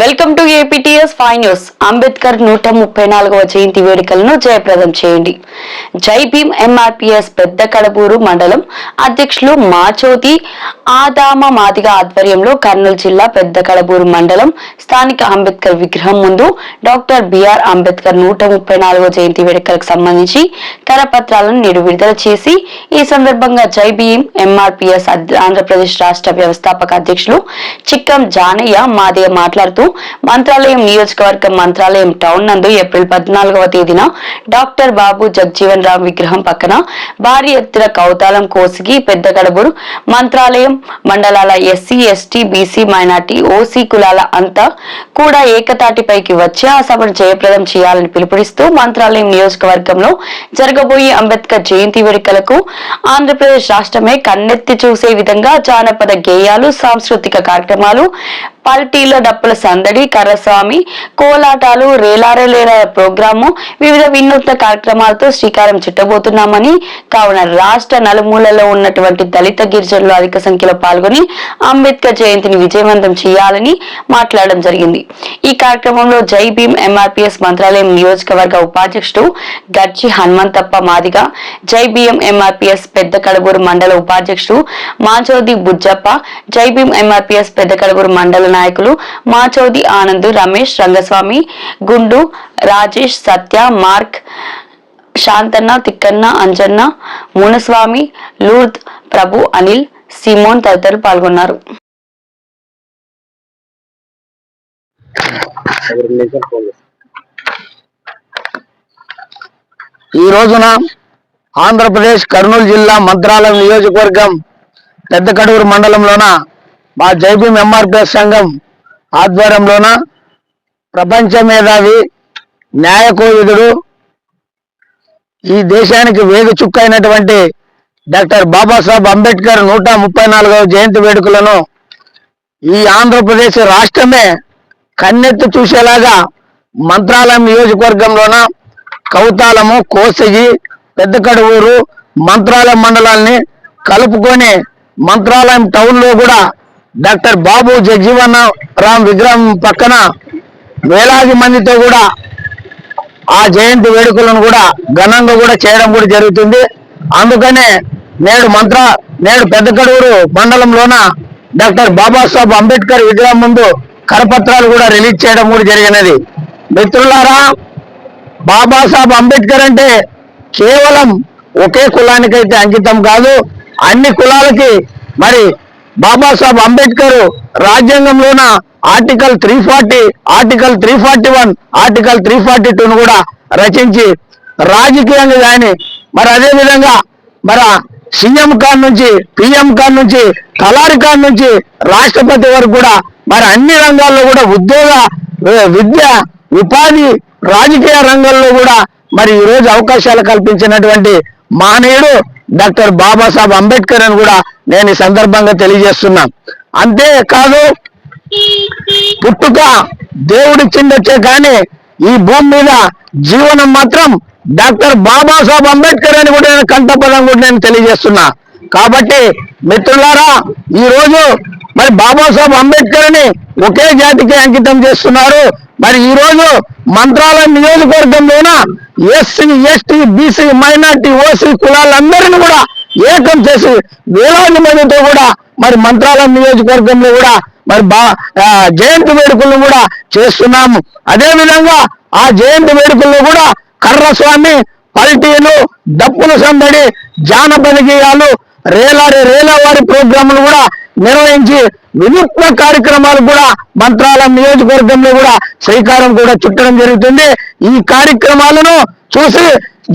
Welcome to APTS five news. Ambedkar నూట ముప్పై నాలుగవ జయంతి వేడుకలను జయప్రదం చేయండి. జై భీమ్ ఎంఆర్పిఎస్ పెద్ద కడబూరు మండలం అధ్యక్షులు మాచోతి ఆదామ మాదిగ ఆధ్వర్యంలో కర్నూలు జిల్లా పెద్ద కడబూరు మండలం స్థానిక అంబేద్కర్ విగ్రహం ముందు డాక్టర్ బిఆర్ అంబేద్కర్ నూట ముప్పై నాలుగవ జయంతి వేడుకలకు సంబంధించి కరపత్రాలను నేడు విడుదల చేసి ఈ సందర్భంగా జై భీమ్ ఎంఆర్పిఎస్ ఆంధ్రప్రదేశ్ రాష్ట్ర వ్యవస్థాపక అధ్యక్షులు చిక్కం జానయ్య మాదిగ మాట్లాడుతూ మంత్రాలయం నియోజకవర్గం మంత్రాలయం టౌన్ నందు ఏప్రిల్ పద్నాలుగవ తేదీన డాక్టర్ బాబు జగ్జీవన్ రామ్ విగ్రహం పక్కన భారీ ఎత్తున కౌతాలం కోసిగి పెద్ద గడబురు మంత్రాలయం మండలాల SC ST BC minority OC కులాల అంతా కూడా ఏకతాటిపైకి వచ్చి ఆ సభను జయప్రదం చేయాలని పిలుపునిస్తూ మంత్రాలయం నియోజకవర్గంలో జరగబోయే అంబేద్కర్ జయంతి వేడుకలకు ఆంధ్రప్రదేశ్ రాష్ట్రమే కన్నెత్తి చూసే విధంగా జానపద గేయాలు సాంస్కృతిక కార్యక్రమాలు పల్టీల డప్పుల సందడి కర్రస్వామి కోలాటాలు రేలారేలేల ప్రోగ్రాము వివిధ వినూత్న కార్యక్రమాలతో శ్రీకారం చుట్టబోతున్నామని కావున రాష్ట్ర నలుమూలలో ఉన్నటువంటి దళిత గిరిజనులు అధిక సంఖ్యలో పాల్గొని అంబేద్కర్ జయంతిని విజయవంతం చేయాలని మాట్లాడడం జరిగింది. ఈ కార్యక్రమంలో జై భీమ్ ఎంఆర్పిఎస్ మంత్రాలయం నియోజకవర్గ ఉపాధ్యక్షుడు గర్జి హనుమంతప్ప మాదిగ జై భీఎం ఎంఆర్పిఎస్ పెద్ద కడగూరు మండల ఉపాధ్యక్షుడు మాచోది బుజ్జప్ప జై భీమ్ ఎంఆర్పిఎస్ పెద్ద కడగూరు మండల నాయకులు మాచోది ఆనంద్ రమేష్ రంగస్వామి గుండు రాజేష్ సత్య మార్క్ శాంతన్న తిక్కన్న అంజన్న మునస్వామి లూర్ద్ ప్రభు అనిల్ సిమోన్ తదితరులు పాల్గొన్నారు. ఈ రోజున ఆంధ్రప్రదేశ్ కర్నూలు జిల్లా మంత్రాలయం నియోజకవర్గం పెద్ద కడూరు మండలంలోన మా జైబీం ఎంఆర్పిఎస్ సంఘం ఆధ్వర్యంలోన ప్రపంచ మేధావి న్యాయకోవిదుడు ఈ దేశానికి వేగు చుక్కైనటువంటి డాక్టర్ బాబాసాహెబ్ అంబేద్కర్ నూట ముప్పై నాలుగవ జయంతి వేడుకలను ఈ ఆంధ్రప్రదేశ్ రాష్ట్రమే కన్నెత్తి చూసేలాగా మంత్రాలయం నియోజకవర్గంలోన కౌతాలము కోసగి పెద్ద కడువూరు మంత్రాలయం మండలాల్ని కలుపుకొని మంత్రాలయం టౌన్లో కూడా డాక్టర్ బాబు జగజీవన్ రామ్ విగ్రహం పక్కన వేలాది మందితో కూడా ఆ జయంతి వేడుకలను కూడా ఘనంగా కూడా చేయడం కూడా జరుగుతుంది. అందుకనే నేడు మంత్ర నేడు పెద్ద కడూరు మండలంలోన డాక్టర్ బాబాసాహెబ్ అంబేద్కర్ విగ్రహం ముందు కరపత్రాలు కూడా రిలీజ్ చేయడం కూడా జరిగినది. మిత్రులారా బాబాసాహెబ్ అంబేద్కర్ అంటే కేవలం ఒకే కులానికైతే అంకితం కాదు. అన్ని కులాలకి మరి Babasaheb Ambedkar రాజ్యాంగంలోన article three forty article three forty one article three forty టూను కూడా రచించి రాజకీయంగా కానీ మరి అదేవిధంగా మరి సీఎం కార్ నుంచి పిఎం కార్ నుంచి తలారి కార్ నుంచి రాష్ట్రపతి వరకు కూడా మరి అన్ని రంగాల్లో కూడా ఉద్యోగ విద్య ఉపాధి రాజకీయ రంగంలో కూడా మరి ఈ రోజు అవకాశాలు కల్పించినటువంటి మానేయుడు డాక్టర్ బాబాసాహెబ్ అంబేద్కర్ అని కూడా నేను ఈ సందర్భంగా తెలియజేస్తున్నా. అంతేకాదు పుట్టుక దేవుడిచ్చిండొచ్చే కానీ ఈ భూమి మీద జీవనం మాత్రం డాక్టర్ బాబాసాహెబ్ అంబేద్కర్ అని కూడా నేను కంఠపదం కూడా నేను తెలియజేస్తున్నా. కాబట్టి మిత్రులారా ఈ రోజు మరి బాబాసాహెబ్ అంబేద్కర్ అని ఒకే జాతికి అంకితం చేస్తున్నారు. మరి ఈ రోజు Mantralayam నియోజకవర్గంలోన SC ST BC minority OC కులాలందరినీ కూడా ఏకం చేసి వేలాది మందితో కూడా మరి మంత్రాలయం నియోజకవర్గంలో కూడా మరి బా జయంతి వేడుకలను కూడా చేస్తున్నాము. అదే విధంగా ఆ జయంతి వేడుకల్లో కూడా కర్రస్వామి పల్టీలు డప్పుల సందడి జానపద గేయాలు రేలారి రేలవారి ప్రోగ్రాములు కూడా నిర్వహించి వినూత్న కార్యక్రమాలు కూడా మంత్రాలయం నియోజకవర్గంలో కూడా శ్రీకారం కూడా చుట్టడం జరుగుతుంది. ఈ కార్యక్రమాలను చూసి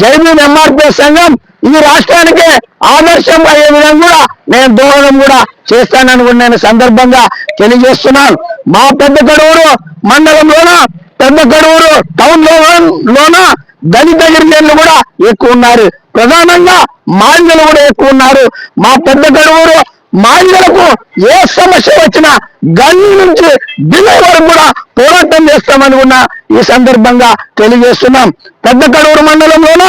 జైబీన్ ఎంఆర్పీ సంఘం ఈ రాష్ట్రానికి ఆదర్శం అయ్యే విధంగా కూడా నేను దోహదం కూడా చేస్తానని కూడా నేను సందర్భంగా తెలియజేస్తున్నాను. మా పెద్ద కడూరు మండలంలోన పెద్ద కడూరు టౌన్ లోన దళిత గిరిజనులు కూడా ఎక్కువ ఉన్నారు. ప్రధానంగా మాంజలు కూడా ఎక్కువ ఉన్నారు. మా పెద్ద కడూరు మాంజలకు ఏ సమస్య వచ్చినా గల్లి నుంచి ఢిల్లీ వరకు కూడా పోరాటం చేస్తామని కూడా ఈ సందర్భంగా తెలియజేస్తున్నాం. పెద్ద కడూరు మండలంలోన?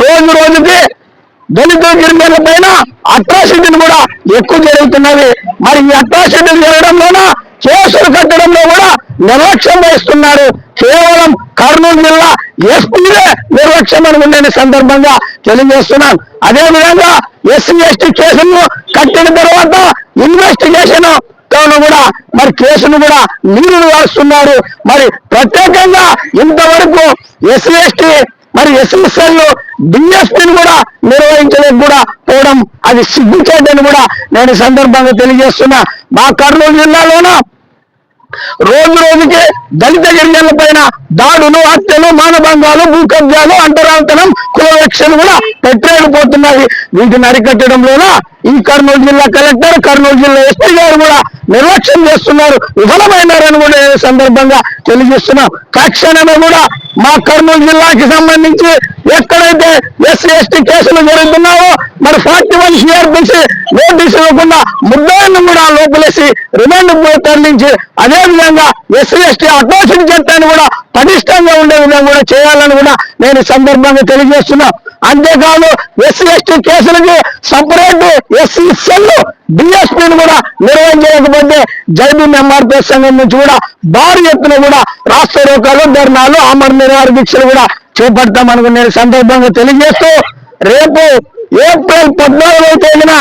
రోజు రోజుకి దళిత గిరిజనుల పైన అట్రాసిటీలు కూడా ఎక్కువ జరుగుతున్నవి. మరి ఈ అట్రాసిటీలు జరగడంలోన? కేసులు కట్టడంలో కూడా నిర్లక్ష్యం వహిస్తున్నారు కేవలం కర్నూలు జిల్లా ఎస్పీలే నిర్లక్ష్యం అని సందర్భంగా తెలియజేస్తున్నాను అదే విధంగా ఎస్సీ ఎస్టీ కేసులను కట్టిన తర్వాత ఇన్వెస్టిగేషన్ తోను కూడా మరి కేసును కూడా నీళ్ళు రాస్తున్నారు మరి ప్రత్యేకంగా ఇంతవరకు ఎస్సీ ఎస్టీ మరి ఎస్ఎస్ఎల్ డిఎస్పీని కూడా నిర్వహించలేక కూడా పోవడం అది సిగ్గుచేటని కూడా నేను సందర్భంగా తెలియజేస్తున్నా. మా కర్నూలు జిల్లాలోన రోజు రోజుకి దళిత గిరిజనుల పైన దాడులు హత్యలు మానభంగాలు భూకబ్జాలు అంటరాంతరం కులవక్షలు కూడా పెట్టేయకపోతున్నాయి వీటిని అరికట్టడంలోన ఈ కర్నూలు జిల్లా కలెక్టర్ కర్నూలు జిల్లా ఎస్పీ గారు కూడా నిర్లక్ష్యం చేస్తున్నారు. విఫలమైనారని కూడా ఈ సందర్భంగా తెలియజేస్తున్నాం. తక్షణమే కూడా మా కర్నూలు జిల్లాకి సంబంధించి ఎక్కడైతే ఎస్సీ ఎస్టీ కేసులు జరుగుతున్నావో మరి ఫార్టీ వన్ సిఆర్పిసి నోటీస్ ఇవ్వకుండా ముద్దాయిని కూడా లోపలేసి రిమాండ్ తరలించి అదేవిధంగా ఎస్సీ ఎస్టీ అట్రాసిటీ చట్టాన్ని కూడా పటిష్టంగా ఉండే విధంగా కూడా చేయాలని కూడా నేను సందర్భంగా తెలియజేస్తున్నా. అంతేకాదు ఎస్సీ ఎస్టీ కేసులకి సపరేట్ ఎస్సీ సెల్ డిఎస్పీని కూడా నిర్వహించలేకపోతే జైబీఎం ఎంఆర్పీఎస్ సంఘం నుంచి కూడా భారీ ఎత్తున కూడా రాష్ట్ర రోకాలు ధర్నాలు అమర నిరాహార దీక్షలు కూడా చేపడతామని నేను సందర్భంగా తెలియజేస్తూ రేపు ఏప్రిల్ పద్నాలుగవ తేదీన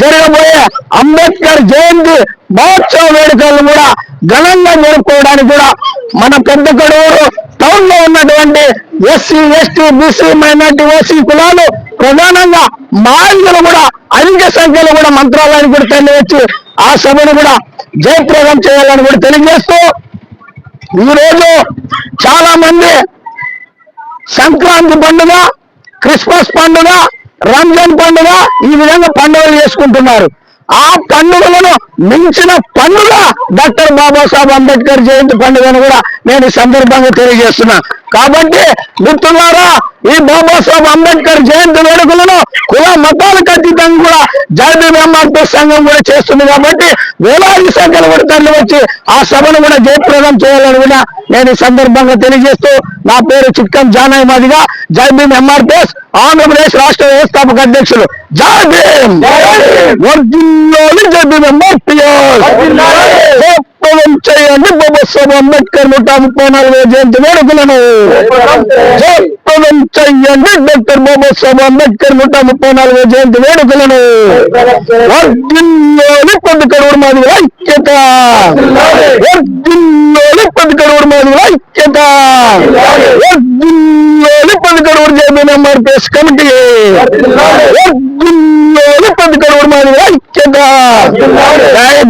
జరగబోయే అంబేద్కర్ జయంతి మహోత్సవ వేడుకలను కూడా ఘనంగా జరుపుకోవడానికి కూడా మన పెద్ద కడూరు టౌన్లో ఉన్నటువంటి SC ST BC minority OC కులాలు ప్రధానంగా మాదిగలు కూడా అధిక సంఖ్యలో కూడా మంత్రాలయానికి కూడా తల్లి వచ్చి ఆ సభను కూడా జయప్రదం చేయాలని కూడా తెలియజేస్తూ ఈ రోజు చాలా మంది సంక్రాంతి పండుగ క్రిస్మస్ పండుగ రంజాన్ పండుగ ఈ విధంగా పండుగలు చేసుకుంటున్నారు. ఆ పండుగలను మించిన పండుగ డాక్టర్ బాబాసాహెబ్ అంబేద్కర్ జయంతి పండుగను కూడా నేను ఈ సందర్భంగా తెలియజేస్తున్నా. కాబట్టి మిత్రులారా ఈ బాబాసాహెబ్ అంబేద్కర్ జయంతి వేడుకలను కుల మతాలకు అతీతంగా కూడా జాతీయ బ్రహ్మాండ సంఘం కూడా చేస్తుంది కాబట్టి వేలాది సంఖ్యలు కూడా తరలి వచ్చి ఆ సభను కూడా జయప్రదం చేయాలని కూడా నేను ఈ సందర్భంగా తెలియజేస్తూ నా పేరు చిక్కన్ జానాయ్ మాదిగా. జై భీమ్ ఎంఆర్పిఎస్ ఆంధ్రప్రదేశ్ రాష్ట్ర వ్యవస్థాపక అధ్యక్షులు. జై భీమ్. వర్జిల్లోని జై భీమ్ ఎంఆర్పిఎస్ జయప్రదం చేయండి బాబాసాహెబ్ అంబేద్కర్ నూట ముప్పై నాలుగో జయంతి వేడుకలను. చెయ్యండి డాక్టర్ బాబా బాబాసాహెబ్ అంబేద్కర్ నూట ముప్పై నాలుగో జయంతి వేడుకలను. వర్జిల్లోని పది కరువుడు మాది ఐక్యత. వర్జిల్లోని పది కరువుడు మాది ఐక్యత. వర్జిల్లోని పది కరువుడు జయబీ ఎంఆర్పిఎస్ కమిటీ. వర్జిల్లోని పది కరువుడు మాది ఐక్యత. జై